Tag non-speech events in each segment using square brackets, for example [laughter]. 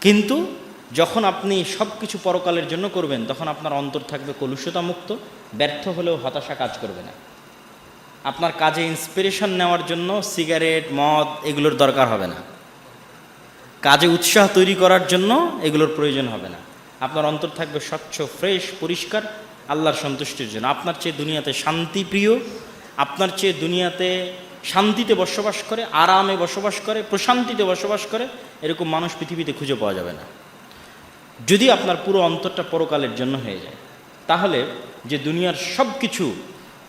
কিন্তু যখন আপনি সব কিছু পরকালের জন্য করবেন, তখন আপনার অন্তর থাকবে কলুষতা মুক্ত ব্যর্থ হলেও হতাশা কাজ করবে না। আপনার কাজে ইন্সপিরেশন নেওয়ার জন্য সিগারেট মদ এগুলোর দরকার হবে না। কাজে উৎসাহ তৈরি করার জন্য এগুলোর প্রয়োজন হবে না। আপনার অন্তর থাকবে স্বচ্ছ ফ্রেশ পরিষ্কার, আল্লাহর সন্তুষ্টির জন্য। আপনার চেয়ে দুনিয়াতে শান্তি প্রিয়, আপনার চেয়ে দুনিয়াতে শান্তিতে বসবাস করে, আরামে বসবাস করে, প্রশান্তিতে বসবাস করে এরকম মানুষ পৃথিবীতে খুঁজে পাওয়া যাবে না। যদি আপনার পুরো অন্তরটা পরকালের জন্য হয়ে যায়, তাহলে যে দুনিয়ার সব কিছু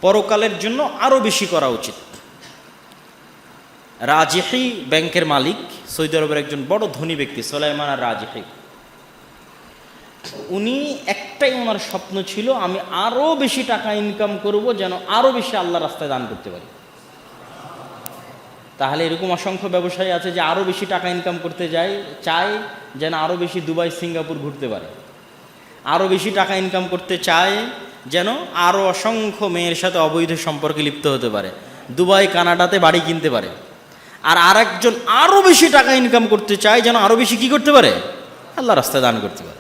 পরকালের জন্য আরও বেশি করা উচিত। রাজেহি ব্যাংকের মালিক, সৌদি আরবের একজন বড় ধনী ব্যক্তি, সোলাইমান আর রাজেহি। উনি একটাই ওনার স্বপ্ন ছিল, আমি আরও বেশি টাকা ইনকাম করব যেন আরও বেশি আল্লাহ রাস্তায় দান করতে পারি। তাহলে এরকম অসংখ্য ব্যবসায়ী আছে যে আরও বেশি টাকা ইনকাম করতে যায়, চায় যেন আরও বেশি দুবাই, সিঙ্গাপুর ঘুরতে পারে। আরও বেশি টাকা ইনকাম করতে চায় যেন আরও অসংখ্য মেয়ের সাথে অবৈধ সম্পর্কে লিপ্ত হতে পারে। দুবাই, কানাডাতে বাড়ি কিনতে পারে। আর আরেকজন আরও বেশি টাকা ইনকাম করতে চায় যেন আরও বেশি কি করতে পারে? আল্লাহ রাস্তায় দান করতে পারে।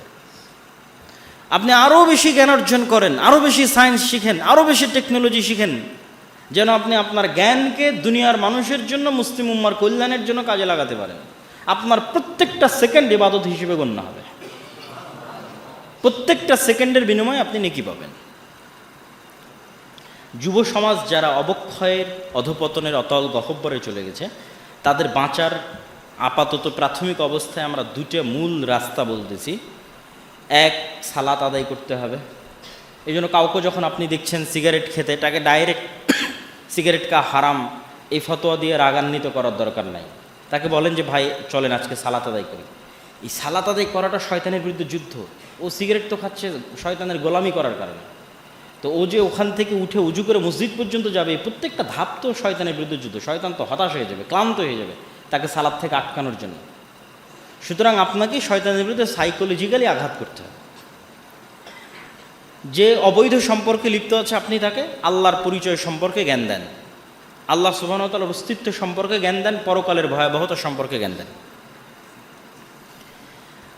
আপনি আরও বেশি জ্ঞান অর্জন করেন আরও বেশি সায়েন্স শিখেন আরও বেশি টেকনোলজি শিখেন যেন আপনি আপনার জ্ঞানকে দুনিয়ার মানুষের জন্য, মুসলিম উম্মার কল্যাণের জন্য কাজে লাগাতে পারেন। আপনার প্রত্যেকটা সেকেন্ড ইবাদত হিসেবে গণ্য হবে। প্রত্যেকটা সেকেন্ডের বিনিময়ে আপনি নেকি পাবেন। যুব সমাজ যারা অবক্ষয়ের, অধপতনের, অতল গহব্বরে চলে গেছে, তাদের বাঁচার আপাতত প্রাথমিক অবস্থায় আমরা দুটো মূল রাস্তা বলতেছি। এক, সালাত আদায় করতে হবে। এই জন্য কাউকে যখন আপনি দেখছেন সিগারেট খেতে, তাকে ডাইরেক্ট সিগারেট কা হারাম, এই ফতোয়া দিয়ে রাগান্বিত করার দরকার নাই। তাকে বলেন যে, ভাই, চলেন, আজকে সালাত আদায় করি। এই সালাত আদায় করাটা শয়তানের বিরুদ্ধে যুদ্ধ। ও সিগারেট তো খাচ্ছে শয়তানের গোলামি করার কারণে। তো ও যে ওখান থেকে উঠে উজু করে মসজিদ পর্যন্ত যাবে প্রত্যেকটা ধাপ তো শয়তানের বিরুদ্ধে যুদ্ধ। শয়তান তো হতাশ হয়ে যাবে, ক্লান্ত হয়ে যাবে তাকে সালাদ থেকে আটকানোর জন্য। সুতরাং আপনাকে শয়তানের বিরুদ্ধে সাইকোলজিক্যালি আঘাত করতে হবে। যে অবৈধ সম্পর্কে লিপ্ত আছে আপনি তাকে আল্লাহর পরিচয় সম্পর্কে জ্ঞান দেন। আল্লাহ সুবাহতালার অস্তিত্ব সম্পর্কে জ্ঞান দেন, পরকালের ভয়াবহতা সম্পর্কে জ্ঞান দেন।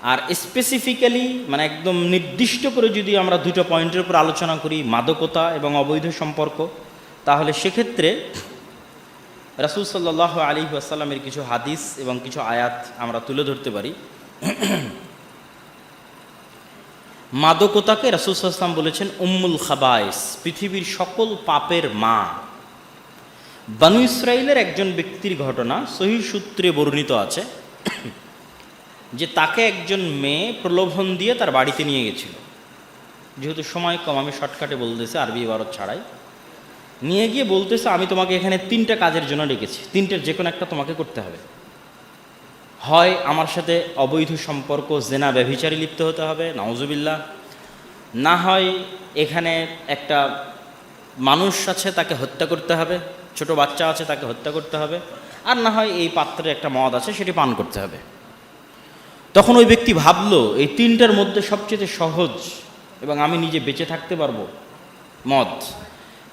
আর স্পেসিফিক্যালি মানে একদম নির্দিষ্ট করে যদি আমরা দুটো পয়েন্টের উপর আলোচনা করি, মাদকতা এবং অবৈধ সম্পর্ক, তাহলে সেক্ষেত্রে রাসুল সাল্লাহ আলী আসাল্লামের কিছু হাদিস এবং কিছু আয়াত আমরা তুলে ধরতে পারি। মাদকতাকে রাসুল সাল্লাম বলেছেন উম্মুল খাবাইস, পৃথিবীর সকল পাপের মা। বানু ইসরায়েলের একজন ব্যক্তির ঘটনা সহি সূত্রে বর্ণিত আছে, যে তাকে একজন মেয়ে প্রলোভন দিয়ে তার বাড়িতে নিয়ে গেছিল। যেহেতু সময় কম, আমি শর্টকাটে বলতেছি, আরবি ভারত ছাড়াই। নিয়ে গিয়ে বলতেছে, আমি তোমাকে এখানে তিনটা কাজের জন্য ডেকেছি, তিনটের যে কোনো একটা তোমাকে করতে হবে। হয় আমার সাথে অবৈধ সম্পর্ক, জেনা ব্যভিচারে লিপ্ত হতে হবে নওজুবিল্লা না হয় এখানে একটা মানুষ আছে, তাকে হত্যা করতে হবে, ছোট বাচ্চা আছে, তাকে হত্যা করতে হবে, আর না হয় এই পাত্রে একটা মদ আছে, সেটি পান করতে হবে। তখন ওই ব্যক্তি ভাবলো, এই তিনটার মধ্যে সবচেয়ে সহজ, এবং আমি নিজে বেঁচে থাকতে পারব, মদ।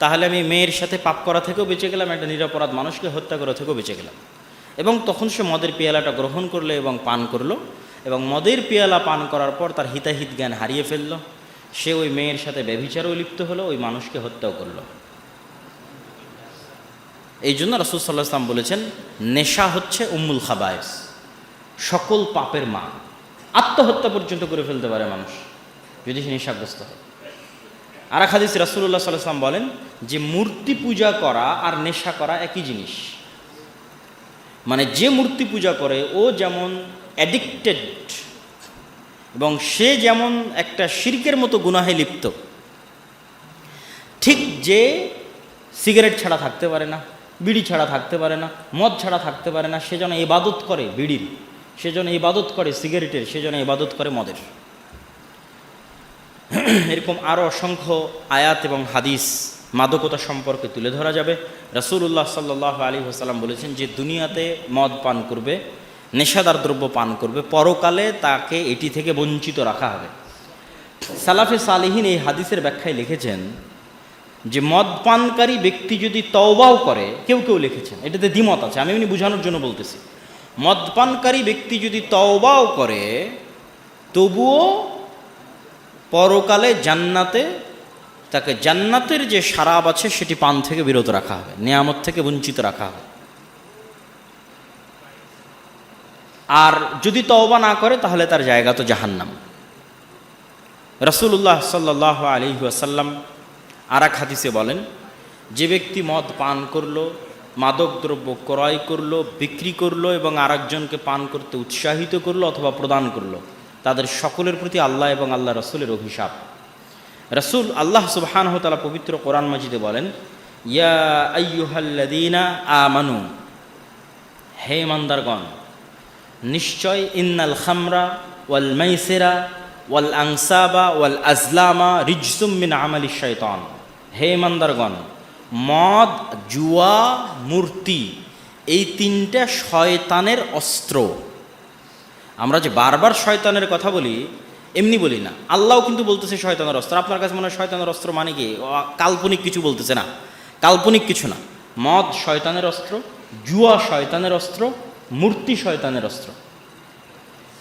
তাহলে আমি মেয়ের সাথে পাপ করা থেকেও বেঁচে গেলাম, একটা নিরাপরাধ মানুষকে হত্যা করা থেকেও বেঁচে গেলাম। এবং তখন সে মদের পেয়ালাটা গ্রহণ করল এবং পান করল এবং মদের পেয়ালা পান করার পর তার হিতাহিত জ্ঞান হারিয়ে ফেলল। সে ওই মেয়ের সাথে ব্যভিচারও লিপ্ত হলো, ওই মানুষকে হত্যাও করল। এই জন্য রসুল সাল্লাহ আসলাম বলেছেন, নেশা হচ্ছে উম্মুল খাবায়স। সকল পাপের মা। আত্মহত্যা পর্যন্ত করে ফেলতে পারে মানুষ, যদি সে নেশাগ্রস্ত হয়। আর এক হাদিস রাসুল্লাহ সাল্লাম বলেন, যে মূর্তি পূজা করা আর নেশা করা একই জিনিস। মানে যে মূর্তি পূজা করে, ও যেমন অ্যাডিক্টেড এবং সে যেমন একটা শির্কের মতো গুনাহে লিপ্ত, ঠিক যে সিগারেট ছাড়া থাকতে পারে না, বিড়ি ছাড়া থাকতে পারে না, মদ ছাড়া থাকতে পারে না, সে যেন ইবাদত করে বিড়ির, সে যেন ইবাদত করে সিগারেটের, সে যেন ইবাদত করে মদের। এরকম আরও অসংখ্য আয়াত এবং হাদিস মাদকতা সম্পর্কে তুলে ধরা যাবে। রসুল্লাহ সাল্লাহ আলী হাসাল্লাম বলেছেন যে দুনিয়াতে মদ পান করবে, নেশাদার দ্রব্য পান করবে, পরকালে তাকে এটি থেকে বঞ্চিত রাখা হবে। সালাফে সালিহীন এই হাদিসের ব্যাখ্যায় লিখেছেন যে মদ পানকারী ব্যক্তি যদি তওবাও করে, কেউ কেউ লিখেছেন, এটাতে দ্বিমত আছে, আমি এমনি বোঝানোর জন্য বলতেছি। মদপানকারী ব্যক্তি যদি তওবাও করে, তবুও পরকালে জান্নাতে তাকে জান্নাতের যে সারাব আছে সেটি পান থেকে বিরত রাখা হবে, নিয়ামত থেকে বঞ্চিত রাখা হবে। আর যদি তওবা না করে, তাহলে তার জায়গা তো জাহান্নাম। রসুল্লাহ সাল্লাহ আলী আসাল্লাম আর এক হাদিসে বলেন, যে ব্যক্তি মদ পান করল, মাদক দ্রব্য ক্রয় করল, বিক্রি করল এবং আরেকজনকে পান করতে উৎসাহিত করল অথবা প্রদান করল, তাদের সকলের প্রতি আল্লাহ এবং আল্লাহ রসুলের অভিশাপ। রসুল আল্লাহ সুবাহানহতালা পবিত্র কোরআন মাজিদে বলেন, ইয়া আইয়ুহাল্লাদিনা আমানু, হে ইমানদারগণ, নিশ্চয় ইন্নাল খামরা ওয়াল মাইসেরা ওয়াল আংসাবা ওয়াল আজলামা রিজসুম মিন আমালি শয়তান হে ইমানদারগণ, মদ, জুয়া, মূর্তি, এই তিনটা শয়তানের অস্ত্র। আমরা যে বারবার শয়তানের কথা বলি এমনি বলি না। আল্লাহও কিন্তু বলতেছে শয়তানের অস্ত্র। আপনার কাছে মনে হয় শয়তানের অস্ত্র মানে কি? কাল্পনিক কিছু বলতেছে না। কাল্পনিক কিছু না। মদ শয়তানের অস্ত্র, জুয়া শয়তানের অস্ত্র, মূর্তি শয়তানের অস্ত্র।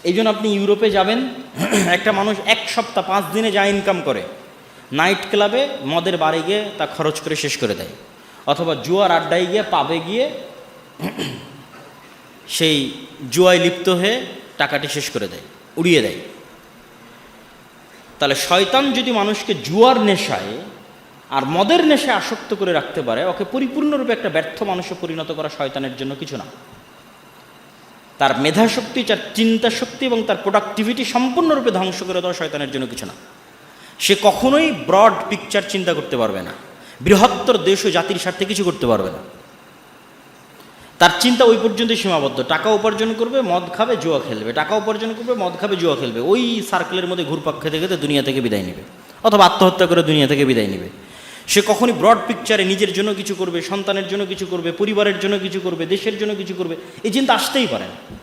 এই জন্য আপনি ইউরোপে যাবেন, [clears throat] একটা মানুষ এক সপ্তাহ পাঁচ দিনে যা ইনকাম করে নাইট ক্লাবে মদের বাড়ি গিয়ে তা খরচ করে শেষ করে দেয়। অথবা জুয়ার আড্ডায় গিয়ে পাবে গিয়ে [clears throat] সেই জুয়ায় লিপ্ত হয়ে টাকাটি শেষ করে দেয়, উড়িয়ে দেয়। তাহলে শয়তান যদি মানুষকে জুয়ার নেশায় আর মদের নেশায় আসক্ত করে রাখতে পারে, ওকে পরিপূর্ণরূপে একটা ব্যর্থ মানুষে পরিণত করা শয়তানের জন্য কিছু না। তার মেধাশক্তি, তার চিন্তা শক্তি এবং তার প্রোডাক্টিভিটি সম্পূর্ণরূপে ধ্বংস করে দেওয়া শয়তানের জন্য কিছু না। সে কখনোই ব্রড পিকচার চিন্তা করতে পারবে না। বৃহত্তর দেশ ও জাতির স্বার্থে কিছু করতে পারবে না। তার চিন্তা ওই পর্যন্তই সীমাবদ্ধ। টাকা উপার্জন করবে, মদ খাবে, জুয়া খেলবে। টাকা উপার্জন করবে, মদ খাবে, জুয়া খেলবে। ওই সার্কেলের মধ্যে ঘুরপাক খেতে খেতে দুনিয়া থেকে বিদায় নেবে। অথবা আত্মহত্যা করে দুনিয়া থেকে বিদায় নেবে। সে কখনই ব্রড পিকচারে নিজের জন্য কিছু করবে, সন্তানের জন্য কিছু করবে, পরিবারের জন্য কিছু করবে, দেশের জন্য কিছু করবে। এই চিন্তা আসতেই পারে না।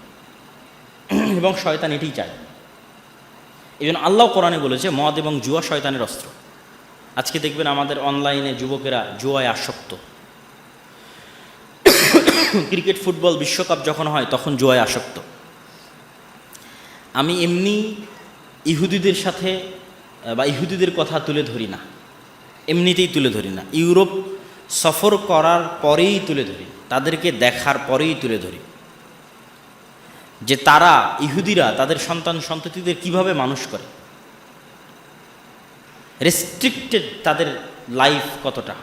[clears throat] এবং শয়তান এটাই চায়। এই জন্য আল্লাহ কোরআনে বলেছে, মদ এবং জুয়া শয়তানের অস্ত্র। আজকে দেখবেন আমাদের অনলাইনে যুবকেরা জুয়ায় আসক্ত। [coughs] ক্রিকেট, ফুটবল, বিশ্বকাপ যখন হয় তখন জুয়ায় আসক্ত। আমি এমনি ইহুদিদের সাথে বা ইহুদিদের কথা তুলে ধরি না। এমনিতেই তুলে ধরি না। ইউরোপ সফর করার পরেই তুলে ধরি। তাদেরকে দেখার পরেই তুলে ধরি। যে তারা ইহুদিরা, তাদের সন্তান সন্ততিদের কীভাবে মানুষ করে? রেস্ট্রিক্টেড তাদের লাইফ কতটা?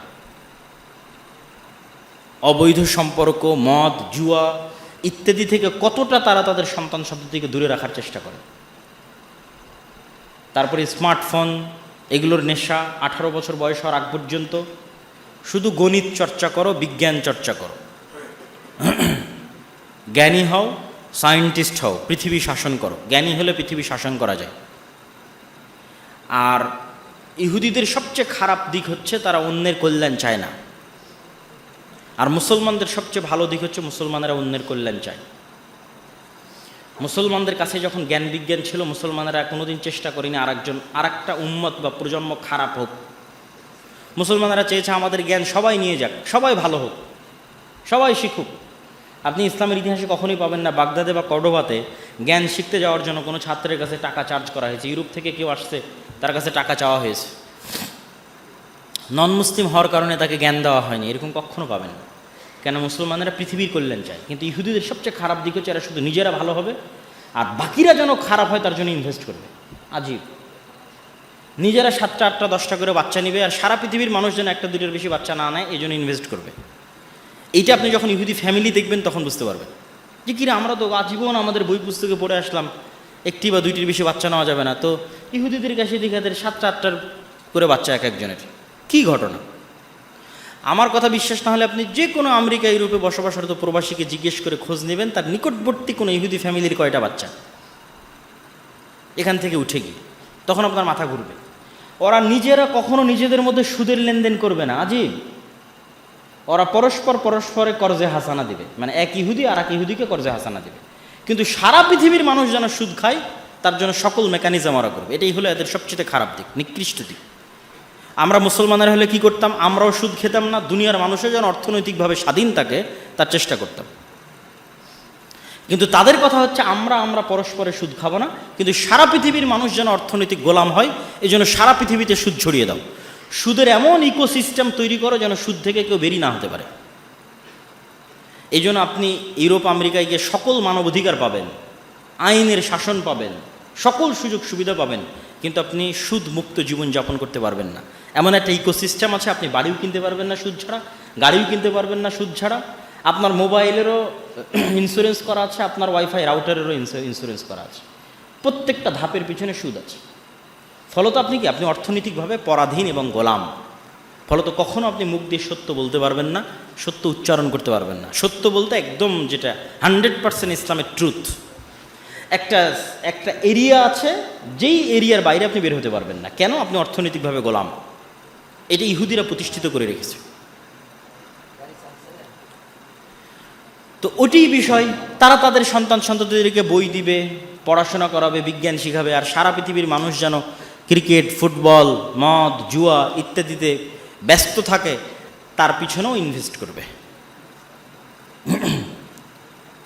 অবৈধ সম্পর্ক, মদ, জুয়া ইত্যাদি থেকে কতটা তারা তাদের সন্তান সন্ততিকে দূরে রাখার চেষ্টা করে? তারপরে স্মার্টফোন, এগুলোর নেশা আঠারো বছর বয়স হওয়ার আগ পর্যন্ত। শুধু গণিত চর্চা করো, বিজ্ঞান চর্চা করো। [clears throat] জ্ঞানী হও, সায়েন্টিস্ট হও, পৃথিবী শাসন করো। জ্ঞানী হলে পৃথিবী শাসন করা যায়। আর ইহুদিদের সবচেয়ে খারাপ দিক হচ্ছে তারা অন্যের কল্যাণ চায় না। আর মুসলমানদের সবচেয়ে ভালো দিক হচ্ছে মুসলমানেরা অন্যের কল্যাণ চায়। মুসলমানদের কাছে যখন জ্ঞান বিজ্ঞান ছিল, মুসলমানেরা কোনোদিন চেষ্টা করেনি আরেকজন, আরেকটা উম্মত বা প্রজন্ম খারাপ হোক। মুসলমানেরা চেয়েছে আমাদের জ্ঞান সবাই নিয়ে যাক, সবাই ভালো হোক, সবাই শিখুক। আপনি ইসলামের ইতিহাসে কখনোই পাবেন না, বাগদাদে বা কর্ডোবাতে জ্ঞান শিখতে যাওয়ার জন্য কোনো ছাত্রের কাছে টাকা চার্জ করা হয়েছে। ইউরোপ থেকে কেউ আসছে, তার কাছে টাকা চাওয়া হয়েছে। নন মুসলিম হওয়ার কারণে তাকে জ্ঞান দেওয়া হয়নি, এরকম কখনো পাবেন না। কেন মুসলমানেরা পৃথিবীর কল্যাণ চায়? কিন্তু ইহুদিদের সবচেয়ে খারাপ দিক হচ্ছে এরা শুধু নিজেরা ভালো হবে, আর বাকিরা যেন খারাপ হয় তার জন্য ইনভেস্ট করবে। আজীব। নিজেরা সাতটা, আটটা, দশটা করে বাচ্চা নিবে, আর সারা পৃথিবীর মানুষ যেন একটা দুটোর বেশি বাচ্চা না নেয় এই জন্য ইনভেস্ট করবে। এইটা আপনি যখন ইহুদি ফ্যামিলি দেখবেন, তখন বুঝতে পারবেন। যে কিরে, আমরা তো আজীবন আমাদের বই পুস্তকে পড়ে আসলাম, একটি বা দুইটির বেশি বাচ্চা নেওয়া যাবে না। তো ইহুদিদের কাছে দিঘাদের সাতটা, আটটার করে বাচ্চা এক একজনের। কি ঘটনা? আমার কথা বিশ্বাস না হলে আপনি যে কোনো আমেরিকা ইউরোপে বসবাসরত প্রবাসীকে জিজ্ঞেস করে খোঁজ নেবেন, তার নিকটবর্তী কোনো ইহুদি ফ্যামিলির কয়টা বাচ্চা? এখান থেকে উঠে গিয়ে। তখন আপনার মাথা ঘুরবে। ওরা নিজেরা কখনো নিজেদের মধ্যে সুদের লেনদেন করবে না। আজিব ওরা পরস্পর পরস্পরে কর্জে হাসানা দেবে। মানে এক ইহুদি আর এক ইহুদিকে কর্জে হাসানা দেবে। কিন্তু সারা পৃথিবীর মানুষ যেন সুদ খায়, তার জন্য সকল মেকানিজম ওরা করবে। এটাই হলো এদের সবচেয়ে খারাপ দিক, নিকৃষ্ট দিক। আমরা মুসলমানের হলে কি করতাম? আমরাও সুদ খেতাম না, দুনিয়ার মানুষও যেন অর্থনৈতিকভাবে স্বাধীন থাকে, তার চেষ্টা করতাম। কিন্তু তাদের কথা হচ্ছে, আমরা আমরা পরস্পরে সুদ খাব না, কিন্তু সারা পৃথিবীর মানুষ যেন অর্থনৈতিক গোলাম হয় এই জন্য সারা পৃথিবীতে সুদ ছড়িয়ে দাও। সুদের এমন ইকোসিস্টেম তৈরি করো যেন সুদ থেকে কেউ বেরিয়ে না হতে পারে। এই জন্য আপনি ইউরোপ, আমেরিকায় গিয়ে সকল মানবাধিকার পাবেন, আইনের শাসন পাবেন, সকল সুযোগ সুবিধা পাবেন। কিন্তু আপনি সুদ মুক্ত জীবনযাপন করতে পারবেন না। এমন একটা ইকোসিস্টেম আছে, আপনি বাড়িও কিনতে পারবেন না সুদ ছাড়া, গাড়িও কিনতে পারবেন না সুদ ছাড়া। আপনার মোবাইলেরও [clears throat] ইন্স্যুরেন্স করা আছে, আপনার ওয়াইফাই রাউটারেরও ইন্স্যুরেন্স করা আছে। প্রত্যেকটা ধাপের পিছনে সুদ আছে। ফলত আপনি কি? আপনি অর্থনৈতিকভাবে পরাধীন এবং গোলাম। ফলত কখনও আপনি মুখ দিয়ে সত্য বলতে পারবেন না, সত্য উচ্চারণ করতে পারবেন না। সত্য বলতে একদম যেটা হান্ড্রেড পার্সেন্ট ইসলামের ট্রুথ একটা একটা এরিয়া আছে, যেই এরিয়ার বাইরে আপনি বের হতে পারবেন না। কেন আপনি অর্থনৈতিকভাবে গোলাম? এটা ইহুদিরা প্রতিষ্ঠিত করে রেখেছে। তো ওটি বিষয়, তারা তাদের সন্তান সন্ততিদেরকে বই দিবে, পড়াশোনা করাবে, বিজ্ঞান শিখাবে, আর সারা পৃথিবীর মানুষ যেন ক্রিকেট, ফুটবল, মদ, জুয়া ইত্যাদিতে ব্যস্ত থাকে, তার পিছনেও ইনভেস্ট করবে। [clears throat]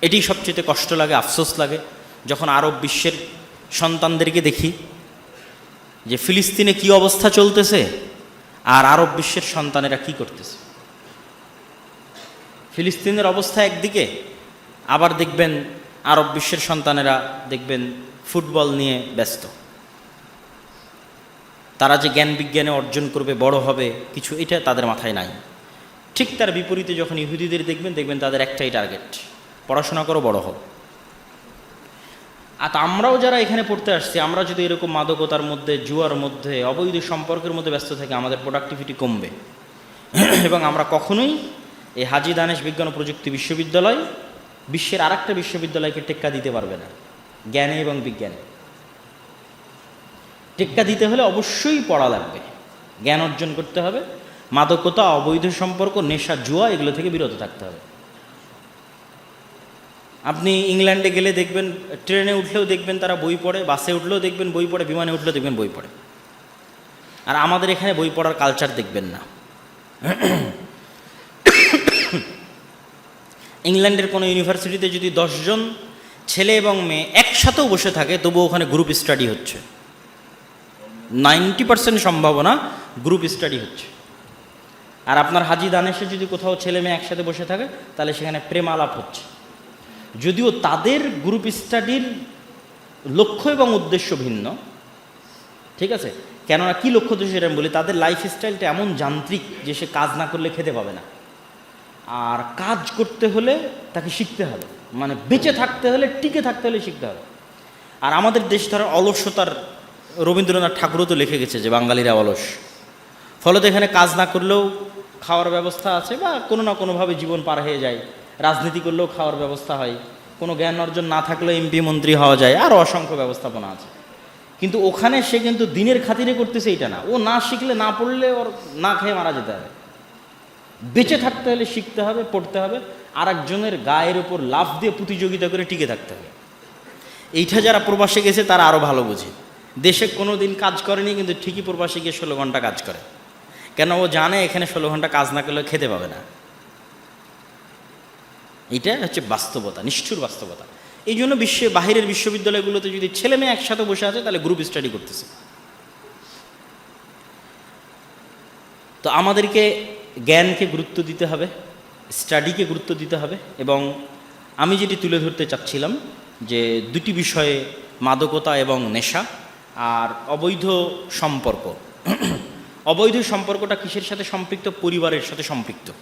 এটি সবচেয়ে কষ্ট লাগে, আফসোস লাগে। যখন আরব বিশ্বের সন্তানদেরকে দেখি যে ফিলিস্তিনে কি অবস্থা চলতেছে আর আরব বিশ্বের সন্তানেরা কি করতেছে। ফিলিস্তিনের অবস্থা একদিকে, আবার দেখবেন আরব বিশ্বের সন্তানেরা দেখবেন ফুটবল নিয়ে ব্যস্ত। তারা যে জ্ঞান বিজ্ঞানে অর্জন করবে, বড় হবে, কিছু এটা তাদের মাথায় নাই। ঠিক তার বিপরীতে যখন ইহুদিদের দেখবেন দেখবেন তাদের একটাই টার্গেট পড়াশোনা করো, বড় হও। আর আমরাও যারা এখানে পড়তে আসছি, আমরা যদি এরকম মাদকতার মধ্যে, জুয়ার মধ্যে, অবৈধ সম্পর্কের মধ্যে ব্যস্ত থাকি, আমাদের প্রোডাক্টিভিটি কমবে। [clears throat] এবং আমরা কখনোই এই হাজি দানেশ বিজ্ঞান ও প্রযুক্তি বিশ্ববিদ্যালয়, বিশ্বের আরেকটা বিশ্ববিদ্যালয়কে টেক্কা দিতে পারবে না, জ্ঞানে এবং বিজ্ঞানে। টেক্কা দিতে হলে অবশ্যই পড়া লাগবে, জ্ঞান অর্জন করতে হবে, মাদকতা, অবৈধ সম্পর্ক, নেশা, জুয়া, এগুলো থেকে বিরত থাকতে হবে। আপনি ইংল্যান্ডে গেলে দেখবেন, ট্রেনে উঠলেও দেখবেন তারা বই পড়ে, বাসে উঠলেও দেখবেন বই পড়ে, বিমানে উঠলেও দেখবেন বই পড়ে। আর আমাদের এখানে বই পড়ার কালচার দেখবেন না। ইংল্যান্ডের কোনো ইউনিভার্সিটিতে যদি দশজন ছেলে এবং মেয়ে একসাথেও বসে থাকে তবু ওখানে গ্রুপ স্টাডি হচ্ছে। নাইনটি পার্সেন্ট সম্ভাবনা গ্রুপ স্টাডি হচ্ছে। আর আপনার হাজি দানেশে যদি কোথাও ছেলে মেয়ে একসাথে বসে থাকে, তাহলে সেখানে প্রেম আলাপ হচ্ছে। যদিও তাদের গ্রুপ স্টাডির লক্ষ্য এবং উদ্দেশ্য ভিন্ন, ঠিক আছে? কেননা কী লক্ষ্য তো সেটা বলি, তাদের লাইফ স্টাইলটা এমন যান্ত্রিক যে সে কাজ না করলে খেতে পাবে না। আর কাজ করতে হলে তাকে শিখতে হবে। মানে বেঁচে থাকতে হলে, টিকে থাকতে হলে শিখতে হবে। আর আমাদের দেশ ধরো অলস্যতার রবীন্দ্রনাথ ঠাকুরও তো লিখে গেছে যে বাঙালিরা অলস। ফলত এখানে কাজ না করলেও খাওয়ার ব্যবস্থা আছে বা কোনো না কোনোভাবে জীবন পার হয়ে যায়। রাজনীতি করলেও খাওয়ার ব্যবস্থা হয়। কোনো জ্ঞান অর্জন না থাকলেও এমপি মন্ত্রী হওয়া যায়, আর অসংখ্য ব্যবস্থাপনা আছে। কিন্তু ওখানে সে কিন্তু দিনের খাতিরে করতেছে এটা না। ও না শিখলে, না পড়লে ওর না খেয়ে মারা যেতে হবে। বেঁচে থাকতে হলে শিখতে হবে, পড়তে হবে আর একজনের গায়ের ওপর লাফ দিয়ে প্রতিযোগিতা করে টিকে থাকতে হবে। এইটা যারা প্রবাসে গেছে, তারা আরও ভালো বোঝে। দেশে কোনো দিন কাজ করেনি, কিন্তু ঠিকই প্রবাসে গিয়ে ষোলো ঘণ্টা কাজ করে। কেন ও জানে এখানে ষোলো ঘণ্টা কাজ না করলে খেতে পাবে না। এইটা হচ্ছে বাস্তবতা, নিষ্ঠুর বাস্তবতা। এই জন্য বিশ্বে, বাহিরের বিশ্ববিদ্যালয়গুলোতে যদি ছেলে মেয়ে একসাথে বসে আছে, তাহলে গ্রুপ স্টাডি করতেছে। তো আমাদেরকে জ্ঞানকে গুরুত্ব দিতে হবে স্টাডিকে গুরুত্ব দিতে হবে এবং আমি যেটি তুলে ধরতে চাচ্ছিলাম যে দুটি বিষয়ে মাদকতা এবং নেশা আর অবৈধ সম্পর্ক। [clears throat] অবৈধ সম্পর্কটা কিসের সাথে সম্পৃক্ত? পরিবারের সাথে সম্পৃক্ত।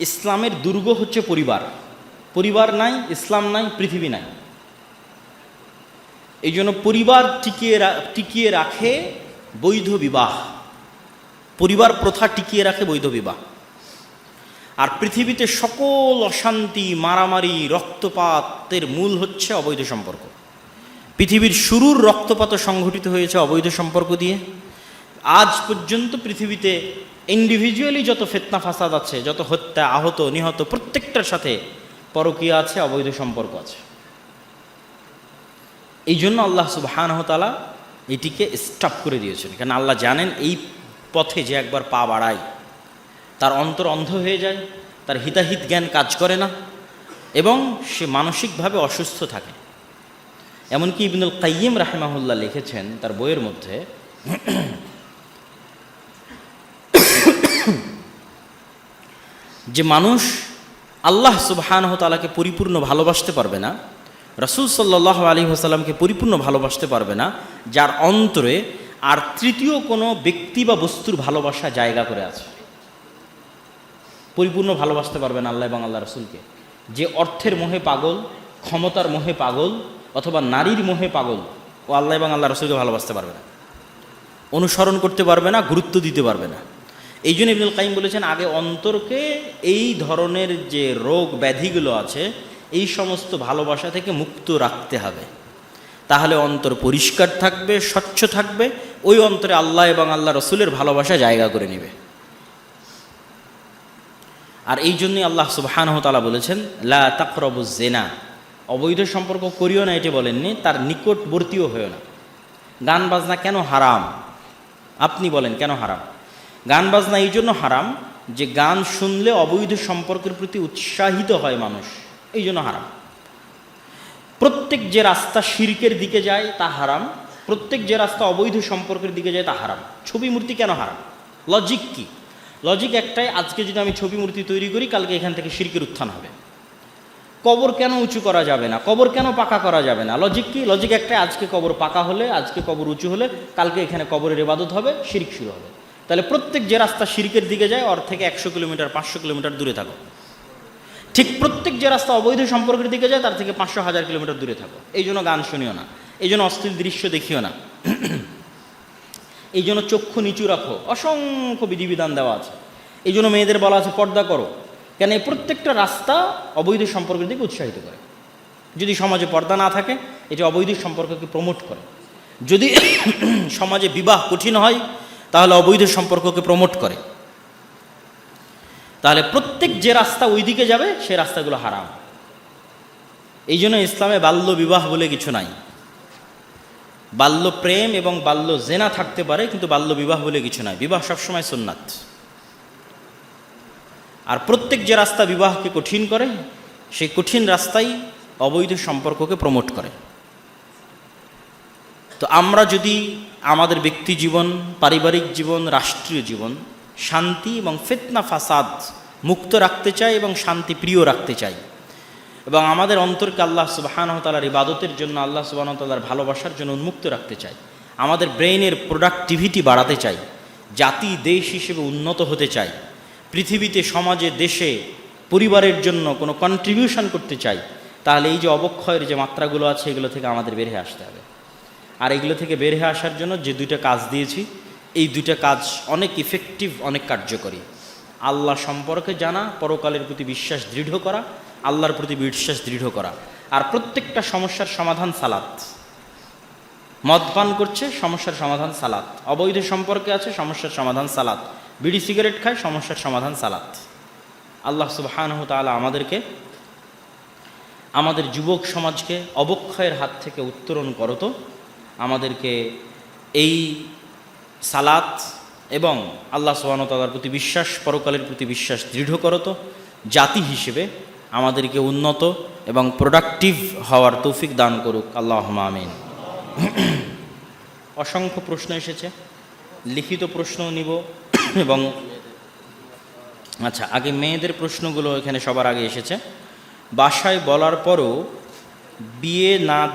ইসলামের দুর্গ হচ্ছে পরিবার। পরিবার নাই, ইসলাম নাই, পৃথিবী নাই। এই জন্য পরিবার টিকিয়ে টিকিয়ে রাখে বৈধ বিবাহ। পরিবার প্রথা টিকিয়ে রাখে বৈধ বিবাহ। আর পৃথিবীতে সকল অশান্তি, মারামারি, রক্তপাতের মূল হচ্ছে অবৈধ সম্পর্ক। পৃথিবীর শুরুর রক্তপাত সংঘটিত হয়েছে অবৈধ সম্পর্ক দিয়ে। আজ পর্যন্ত পৃথিবীতে ইন্ডিভিজুয়ালি যত ফেতনা ফাসাদ আছে, যত হত্যা, আহত, নিহত, প্রত্যেকটার সাথে পরকীয়া আছে, অবৈধ সম্পর্ক আছে। এই জন্য আল্লাহ সুবাহানহতালা এটিকে স্টপ করে দিয়েছেন। কারণ আল্লাহ জানেন এই পথে যে একবার পা বাড়ায়, তার অন্তর অন্ধ হয়ে যায়, তার হিতাহিত জ্ঞান কাজ করে না, এবং সে মানসিকভাবে অসুস্থ থাকে। এমনকি ইবনুল কাইয়িম রাহেমাহুল্লাহ লিখেছেন তার বইয়ের মধ্যে যে মানুষ আল্লাহ সুবহানহ তালাকে পরিপূর্ণ ভালোবাসতে পারবে না, রসুল সাল্লাহ আলী হাসাল্লামকে পরিপূর্ণ ভালোবাসতে পারবে না, যার অন্তরে আর তৃতীয় কোনো ব্যক্তি বা বস্তুর ভালোবাসা জায়গা করে আছে। পরিপূর্ণ ভালোবাসতে পারবে না আল্লাহ এবং আল্লাহ রসুলকে। যে অর্থের মোহে পাগল, ক্ষমতার মোহে পাগল, অথবা নারীর মোহে পাগল, ও আল্লাহ এবং আল্লাহ রসুলকে ভালোবাসতে পারবে না। অনুসরণ করতে পারবে না, গুরুত্ব দিতে পারবে না। এই জন্য ইবনুল কাইম বলেছেন, আগে অন্তরকে এই ধরনের যে রোগ ব্যাধিগুলো আছে, এই সমস্ত ভালোবাসা থেকে মুক্ত রাখতে হবে। তাহলে অন্তর পরিষ্কার থাকবে, স্বচ্ছ থাকবে, ওই অন্তরে আল্লাহ এবং আল্লাহ রসুলের ভালোবাসা জায়গা করে নেবে। আর এই জন্যই আল্লাহ সুবাহানহ তালা বলেছেন, লা তাকরবু জেনা অবৈধ সম্পর্ক করিও না, এটি বলেননি, তার নিকটবর্তীও হয়েও না। গান বাজনা কেন হারাম? আপনি বলেন, কেন হারাম? গান বাজনা এই জন্য হারাম যে গান শুনলে অবৈধ সম্পর্কের প্রতি উৎসাহিত হয় মানুষ। এই জন্য হারাম। প্রত্যেক যে রাস্তা শির্কের দিকে যায় তা হারাম, প্রত্যেক যে রাস্তা অবৈধ সম্পর্কের দিকে যায় তা হারাম। ছবি মূর্তি কেন হারাম? লজিক কি? লজিক একটাই, আজকে যদি আমি ছবি মূর্তি তৈরি করি, কালকে এখান থেকে শির্কের উত্থান হবে। কবর কেন উঁচু করা যাবে না? কবর কেন পাকা করা যাবে না? লজিক কি? লজিক একটাই, আজকে কবর পাকা হলে, আজকে কবর উঁচু হলে, কালকে এখানে কবরের ইবাদত হবে, শিরিক শুরু হবে। তাহলে প্রত্যেক যে রাস্তা শিরিকের দিকে যায়, ওর থেকে একশো কিলোমিটার, পাঁচশো কিলোমিটার দূরে থাকো। ঠিক প্রত্যেক যে রাস্তা অবৈধ সম্পর্কের দিকে যায়, তার থেকে পাঁচশো, হাজার কিলোমিটার দূরে থাকো। এই জন্য গান শুনিও না। এই জন্য অশ্লীল দৃশ্য দেখিও না। [clears throat] এই জন্য চক্ষু নিচু রাখো। অসংখ্য বিধিবিধান দেওয়া আছে। এই জন্য মেয়েদের বলা আছে, পর্দা করো। কেন এই প্রত্যেকটা রাস্তা অবৈধ সম্পর্কের দিকে উৎসাহিত করে। যদি সমাজে পর্দা না থাকে, এটি অবৈধ সম্পর্ককে প্রমোট করে। যদি [clears throat] সমাজে বিবাহ কঠিন হয় তাহলে অবৈধ সম্পর্ককে প্রমোট করে। তাহলে প্রত্যেক যে রাস্তা ওই দিকে যাবে সে রাস্তাগুলো হারাম। এই জন্য ইসলামে বাল্য বিবাহ বলে কিছু নাই। বাল্য প্রেম এবং বাল্য জেনা থাকতে পারে, কিন্তু বাল্য বিবাহ বলে কিছু নাই। বিবাহ সবসময় সুন্নাত। আর প্রত্যেক যে রাস্তা বিবাহকে কঠিন করে, সেই কঠিন রাস্তাই অবৈধ সম্পর্ককে প্রমোট করে। তো আমরা যদি আমাদের ব্যক্তি জীবন, পারিবারিক জীবন, রাষ্ট্রীয় জীবন, শান্তি এবং ফেতনা, ফাসাদ মুক্ত রাখতে চাই এবং শান্তি প্রিয় রাখতে চাই এবং আমাদের অন্তরকে আল্লাহ সুবাহানতালার ইবাদতের জন্য, আল্লাহ সুবাহতালার ভালোবাসার জন্য উন্মুক্ত রাখতে চাই আমাদের ব্রেইনের প্রোডাক্টিভিটি বাড়াতে চাই জাতি, দেশ হিসেবে উন্নত হতে চাই পৃথিবীতে, সমাজে, দেশে, পরিবারের জন্য কোনো কন্ট্রিবিউশন করতে চাই তাহলে এই যে অবক্ষয়ের যে মাত্রাগুলো আছে, এগুলো থেকে আমাদের বের হয়ে আসতে হবে। আর এগুলো থেকে বের হয়ে আসার জন্য যে দুইটা কাজ দিয়েছি, এই দুইটা কাজ অনেক ইফেক্টিভ অনেক কার্যকরী। আল্লাহ সম্পর্কে জানা, পরকালের প্রতি বিশ্বাস দৃঢ় করা, আল্লাহর প্রতি বিশ্বাস দৃঢ় করা। আর প্রত্যেকটা সমস্যার সমাধান সালাত। মদ পান করছে, সমস্যার সমাধান সালাত। অবৈধ সম্পর্কে আছে, সমস্যার সমাধান সালাত। বিড়ি সিগারেট খায়, সমস্যার সমাধান সালাত। আল্লাহ সুবাহানহ তালা আমাদেরকে, আমাদের যুবক সমাজকে অবক্ষয়ের হাত থেকে উত্তরণ করতো। আমাদেরকে এই সালাত এবং আল্লাহ সুবাহতালার প্রতি বিশ্বাস, পরকালের প্রতি বিশ্বাস দৃঢ় করত জাতি হিসেবে আমাদেরকে উন্নত এবং প্রোডাক্টিভ হওয়ার তৌফিক দান করুক। আল্লাহ আমিন। অসংখ্য প্রশ্ন এসেছে। লিখিত প্রশ্ন নিব এবং আচ্ছা আগে মেয়েদের প্রশ্নগুলো এখানে সবার আগে এসেছে। বাসায় বলার পরও বিয়ে না